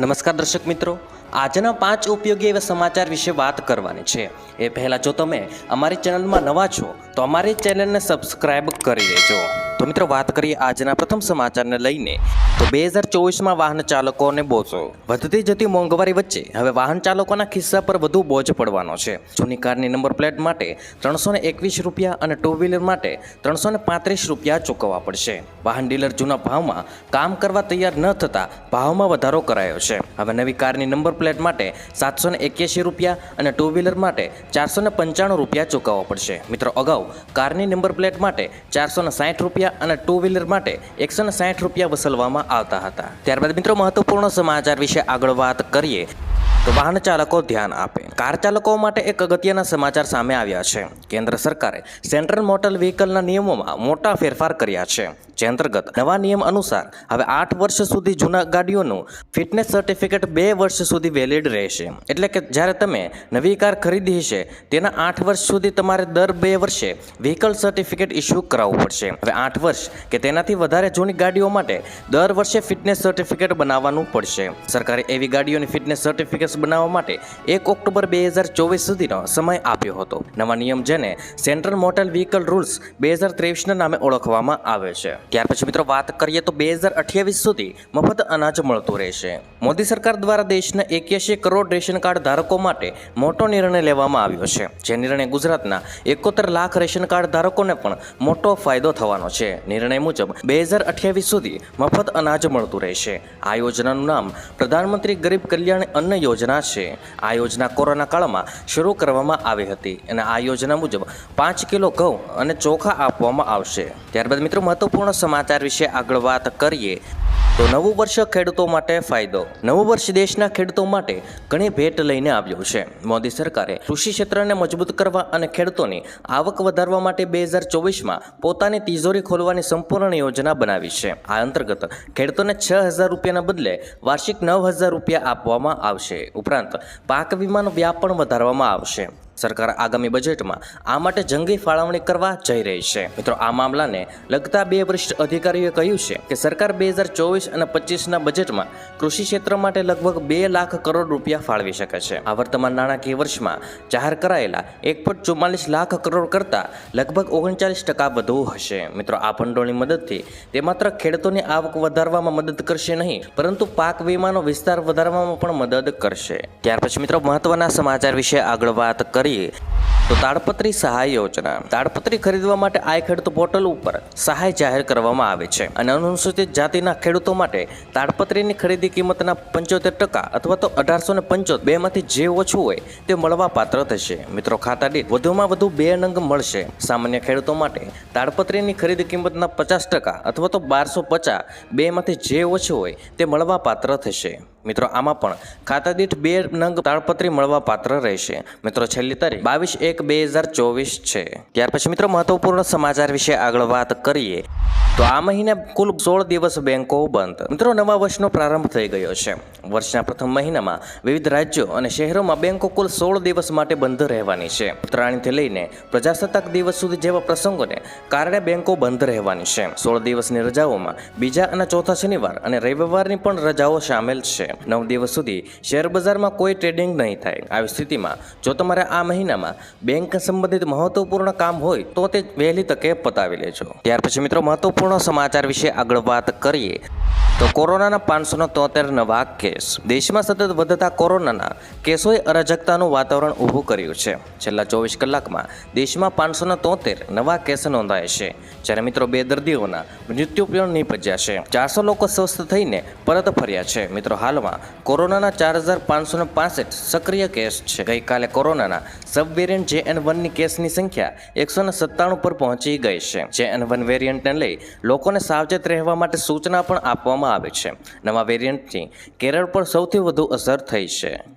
નમસ્કાર દર્શક મિત્રો. આજના પાંચ ઉપયોગી એવા સમાચાર વિશે વાત કરવાની છે. એ પહેલાં જો તમે અમારી ચેનલમાં નવા છો, તો અમારી ચેનલને સબસ્ક્રાઈબ કરી લેજો. તો મિત્રો વાત કરીએ આજના પ્રથમ સમાચારને લઈને. તો બે હજાર ચોવીસમાં વાહન ચાલકોને બોજો. વધતી જતી મોંઘવારી વચ્ચે હવે વાહન ચાલકોના ખિસ્સા પર વધુ બોજ પડવાનો છે. જૂની કારની નંબર પ્લેટ માટે ત્રણસો એકવીસ રૂપિયા અને ટુ વ્હીલર માટે ત્રણસો ને પાંત્રીસ રૂપિયા ચૂકવવા પડશે. વાહન ડીલર જૂના ભાવમાં કામ કરવા તૈયાર ન થતાં ભાવમાં વધારો કરાયો છે. હવે નવી કારની નંબર પ્લેટ માટે સાતસો એક્યાસી રૂપિયા અને ટુ વ્હીલર માટે ચારસો પંચાણું રૂપિયા ચૂકવવા પડશે. મિત્રો અગાઉ કારની નંબર પ્લેટ માટે ચારસો સાઠ રૂપિયા અને ટુ વ્હીલર માટે એકસો સાઠ રૂપિયા વસૂલવામાં આવતા હતા. ત્યારબાદ મિત્રો મહત્વપૂર્ણ સમાચાર વિશે આગળ વાત કરીએ તો વાહન ચાલકો ધ્યાન આપે. કાર ચાલકો માટે એક અગત્યના સમાચાર સામે આવ્યા છે. કેન્દ્ર સરકારે સેન્ટ્રલ મોટર વ્હીકલના નિયમોમાં મોટા ફેરફાર કર્યા છે. જે અંતર્ગત નવા નિયમ અનુસાર હવે આઠ વર્ષ સુધી જૂના ગાડીઓનું ફિટનેસ સર્ટિફિકેટ બે વર્ષ સુધી વેલિડ રહેશે. એટલે કે જ્યારે તમે નવી કાર ખરીદી હશે, તેના આઠ વર્ષ સુધી તમારે દર બે વર્ષે વ્હીકલ સર્ટિફિકેટ ઇસ્યુ કરાવવું પડશે. હવે આઠ વર્ષ કે તેનાથી વધારે જૂની ગાડીઓ માટે દર વર્ષે ફિટનેસ સર્ટિફિકેટ બનાવવાનું પડશે. સરકારે એવી ગાડીઓની ફિટનેસ સર્ટિફિકેટ બનાવવા માટે એક ઓક્ટોબર બે હજાર ચોવીસ સુધીનો સમય આપ્યો હતો. નવા નિયમ જેને સેન્ટ્રલ મોટર વ્હીકલ રૂલ્સ બે હજાર ત્રેવીસના નામે ઓળખવામાં આવે છે. ત્યાર પછી મિત્રો વાત કરીએ તો બે હજાર અઠ્યાવીસ સુધી મફત અનાજ મળતું રહેશે. મોદી સરકાર દ્વારા દેશના એક્યાસી કરોડ રેશન કાર્ડ ધારકો માટે મોટો નિર્ણય લેવામાં આવ્યો છે. જે નિર્ણય ગુજરાતના એકોતેર લાખ રેશન કાર્ડ ધારકોને પણ મોટો ફાયદો થવાનો છે. નિર્ણય મુજબ બે હજાર અઠ્યાવીસ સુધી મફત અનાજ મળતું રહેશે. આ યોજનાનું નામ પ્રધાનમંત્રી ગરીબ કલ્યાણ અન્ન યોજના છે. આ યોજના કોરોના કાળમાં શરૂ કરવામાં આવી હતી અને આ યોજના મુજબ પાંચ કિલો ઘઉં અને ચોખા આપવામાં આવશે. ત્યારબાદ મિત્રો મહત્વપૂર્ણ સમાચાર વિશે આગળ વાત કરીએ, તો નવું વર્ષ ખેડૂતો માટે ફાયદો. નવું વર્ષ દેશના ખેડૂતો માટે ઘણી ભેટ લઈને આવ્યું છે. મોદી સરકારે કૃષિ ક્ષેત્રને મજબૂત કરવા અને ખેડૂતોની આવક વધારવા માટે બે હજાર ચોવીસમાં પોતાની તિજોરી ખોલવાની સંપૂર્ણ યોજના બનાવી છે. આ અંતર્ગત ખેડૂતોને છ હજાર રૂપિયાના બદલે વાર્ષિક નવ હજાર રૂપિયા આપવામાં આવશે. ઉપરાંત પાક વીમાનો વ્યાપ પણ વધારવામાં આવશે. સરકાર આગામી બજેટમાં આ માટે જંગી ફાળવણી કરવા જઈ રહી છે. મિત્રો, આ મામલાને લગતા બે વરિષ્ઠ અધિકારીઓએ કહ્યું છે કે સરકાર બે હજાર ચોવીસ અને પચીસના બજેટમાં કૃષિ ક્ષેત્ર માટે લગભગ બે લાખ કરોડ રૂપિયા ફાળવી શકે છે. આ વર્તમાન નાણાકીય વર્ષમાં જાહેર કરાયેલા એક ચુમ્માલીસ લાખ કરોડ કરતાં લગભગ ઓગણચાલીસ ટકા વધુ હશે. મિત્રો, આ ભંડોળની મદદથી તે માત્ર ખેડૂતોની આવક વધારવામાં મદદ કરશે નહીં, પરંતુ પાક વીમાનો વિસ્તાર વધારવામાં પણ મદદ કરશે. ત્યાર પછી મિત્રો, મહત્વના સમાચાર વિશે આગળ વાત કરીએ તો તાડપત્રી સહાય યોજના. તાડપત્રી ખરીદવા માટે આય ખેડૂત પોર્ટલ ઉપર સહાય જાહેર કરવામાં આવે છે અને અનુસૂચિત જાતિના ખેડૂતો માટે તાડપત્રીની ખરીદી કિંમતના પંચોતેર ટકા અથવા તો અઢારસો ને પંચોતેર બેમાંથી જે ઓછું હોય તે મળવા પાત્ર થશે. મિત્રો, ખાતા દીઠ વધુમાં વધુ બે નંગ મળશે. સામાન્ય ખેડૂતો માટે તાડપત્રીની ખરીદી કિંમતના પચાસ ટકા અથવા તો બારસો પચાસ બેમાંથી જે ઓછું હોય તે મળવા પાત્ર થશે. મિત્રો, આમાં પણ ખાતા દીઠ બે નંગ તાડપત્રી મળવા પાત્ર રહેશે. મિત્રો, છેલ્લી તારીખ બાવીસ એક બે હજાર ચોવીસ છે. ત્યાર પછી મિત્રો મહત્વપૂર્ણ સમાચાર વિશે આગળ વાત કરીએ. તો આ મહિને કુલ સોળ દિવસ બેંકો બંધ. મિત્રો, નવા વર્ષનો પ્રારંભ થઈ ગયો છે. વર્ષના પ્રથમ મહિનામાં વિવિધ રાજ્યો અને શહેરોમાં બેંકો કુલ સોળ દિવસ માટે બંધ રહેવાની છે. ઉત્તરાયણથી લઈને પ્રજાસત્તાક દિવસ સુધી જેવા પ્રસંગોને કારણે બેંકો બંધ રહેવાની છે. સોળ દિવસની રજાઓમાં બીજા અને ચોથા શનિવાર અને રવિવારની પણ રજાઓ સામેલ છે. નવ દિવસ સુધી શેર બજારમાં કોઈ ટ્રેડિંગ નહીં થાય. આવી સ્થિતિમાં જો તમારે આ મહિનામાં બેંક સંબંધિત મહત્વપૂર્ણ કામ હોય તો તે વહેલી તકે પતાવી લેજો. ત્યાર પછી મિત્રો, મહત્વપૂર્ણ સમાચાર વિશે આગળ વાત કરીએ, તો કોરોનાના પાંચસો તોતેર નવા કેસ. દેશમાં સતત વધતા કોરોનાના કેસોએ અરાજકતાનું વાતાવરણ ઊભું કર્યું છે. છેલ્લા ચોવીસ કલાકમાં દેશમાં પાંચસો તોતેર નવા કેસ નોંધાયા છે. જ્યારે મિત્રો બે દર્દીઓના મૃત્યુ પણ નીપજ્યા છે. ચારસો લોકો સ્વસ્થ થઈને પરત ફર્યા છે. મિત્રો હાલમાં કોરોનાના ચાર હજાર પાંચસો પાસઠ સક્રિય કેસ છે. ગઈકાલે કોરોનાના સબ વેરિયન્ટ જે એન વનની કેસની સંખ્યા એકસો સત્તાણું પર પહોંચી ગઈ છે. જે એન વન વેરિયન્ટને લઈ લોકોને સાવચેત રહેવા માટે સૂચના પણ આપવામાં આવે છે. નવા વેરિયન્ટની કેરળ પર સૌથી વધુ અસર થઈ છે.